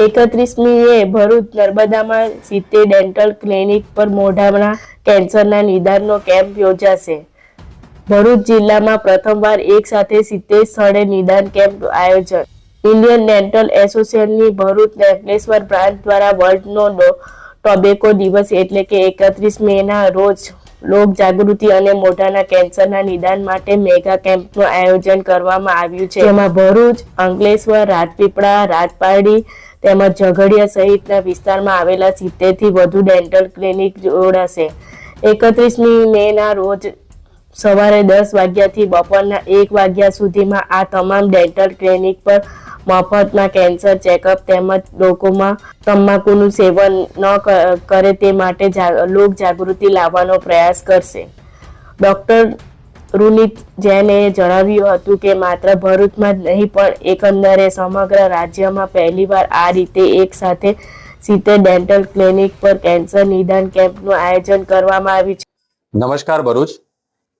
એકત્રીસમીએ ભરૂચ નર્મદામાં સિત્તેર dental clinic પર મોઢાના કેન્સરના નિદાનનો કેમ્પ યોજાશે. ભરૂચ જિલ્લામાં પ્રથમવાર એક સાથે સિત્તેર સ્થળે નિદાન કેમ્પ આયોજન. ઇન્ડિયન ડેન્ટલ એસોસિએશનની ભરૂચ નેકલેશ્વર બ્રાન્ચ દ્વારા વર્લ્ડનો ટોબેકો દિવસ એટલે કે એકત્રીસ મેના રોજ લોક જાગૃતિ અને મોઢાના કેન્સરના નિદાન માટે મેગા કેમ્પનું આયોજન કરવામાં આવ્યું છે. જેમાં ભરૂચ, અંકલેશ્વર, રાજપીપળા, રાજપારડી તેમજ ઝઘડિયા સહિતના વિસ્તારમાં આવેલા સિત્તેરથી વધુ ડેન્ટલ ક્લિનિક જોડાશે. એકત્રીસમી મેના રોજ સવારે દસ વાગ્યાથી બપોરના એક વાગ્યા સુધીમાં આ તમામ ડેન્ટલ ક્લિનિક પર મફતમાં કેન્સર ચેકઅપ તેમજ લોકોમાં તમાકુનું સેવન ન કરે તે માટે લોક જાગૃતિ લાવવાનો પ્રયાસ કરશે. ડોક્ટર રૂનિત જૈને જણાવ્યું હતું કે માત્ર ભરૂચમાં જ નહીં, પણ એકંદરે સમગ્ર રાજ્યમાં પહેલીવાર આ રીતે એક સાથે સિત્તેર ડેન્ટલ ક્લિનિક પર કેન્સર નિદાન કેમ્પનું આયોજન કરવામાં આવ્યું છે. નમસ્કાર ભરૂચ.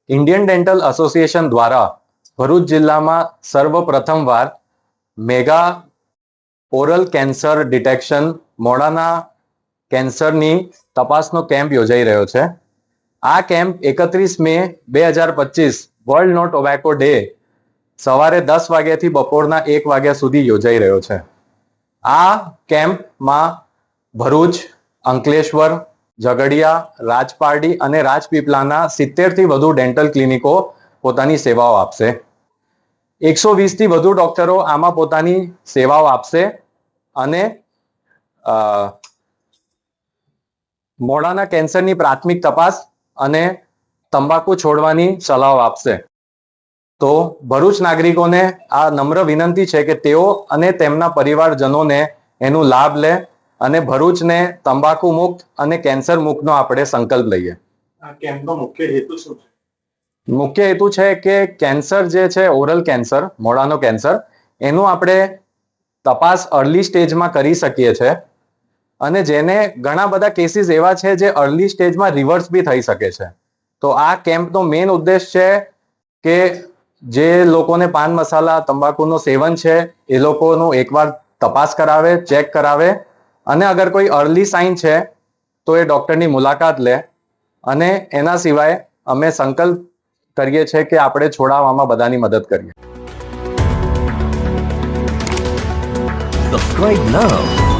ઇન્ડિયન ડેન્ટલ એસોસિએશન દ્વારા ભરૂચ જિલ્લામાં સર્વપ્રથમવાર મેગા ઓરલ કેન્સર ડિટેક્શન મોડાના કેન્સરની તપાસનો કેમ્પ યોજાઈ રહ્યો છે. આ કેમ્પ એકત્રીસ મે બે હજાર પચીસ વર્લ્ડ નો ટોબેકો ડે સવારે દસ વાગ્યાથી બપોરના એક વાગ્યા સુધી યોજાઈ રહ્યો છે. આ કેમ્પમાં ભરૂચ, અંકલેશ્વર, ઝઘડિયા, રાજપારડી અને રાજપીપળાના સિત્તેરથી વધુ ડેન્ટલ ક્લિનિકો પોતાની સેવાઓ આપશે. એકસો વીસથી વધુ ડોક્ટરો આમાં પોતાની સેવાઓ આપશે અને મોડાના કેન્સરની પ્રાથમિક તપાસ અને તંબાકુ છોડવાની સલાહ આપશે. તો ભરૂચ નાગરિકોને આ નમ્ર વિનંતી છે કે તેઓ અને તેમના પરિવારજનોને એનું લાભ લે અને ભરૂચને તંબાકુ મુક્ત અને કેન્સર મુક્તનો આપણે સંકલ્પ લઈએ. કેમ્પનો મુખ્ય હેતુ શું છે? મુખ્ય હેતુ છે કે કેન્સર જે છે ઓરલ કેન્સર મોડાનો કેન્સર એનું આપણે તપાસ અર્લી સ્ટેજમાં કરી શકીએ છે. અને જેને ઘણા બધા કેસીસ એવા છે જે અર્લી સ્ટેજમાં રિવર્સ બી થઈ શકે છે. તો આ કેમ્પનો મેઇન ઉદ્દેશ છે કે જે લોકોને પાન મસાલા, તંબાકુનું સેવન છે, એ લોકોનું એકવાર તપાસ કરાવે, ચેક કરાવે. અને અગર કોઈ અર્લી સાઇન છે, તો એ ડૉક્ટરની મુલાકાત લે. અને એના સિવાય અમે સંકલ્પ કરીએ છીએ કે આપણે છોડાવવામાં બધાની મદદ કરીએ. Subscribe now.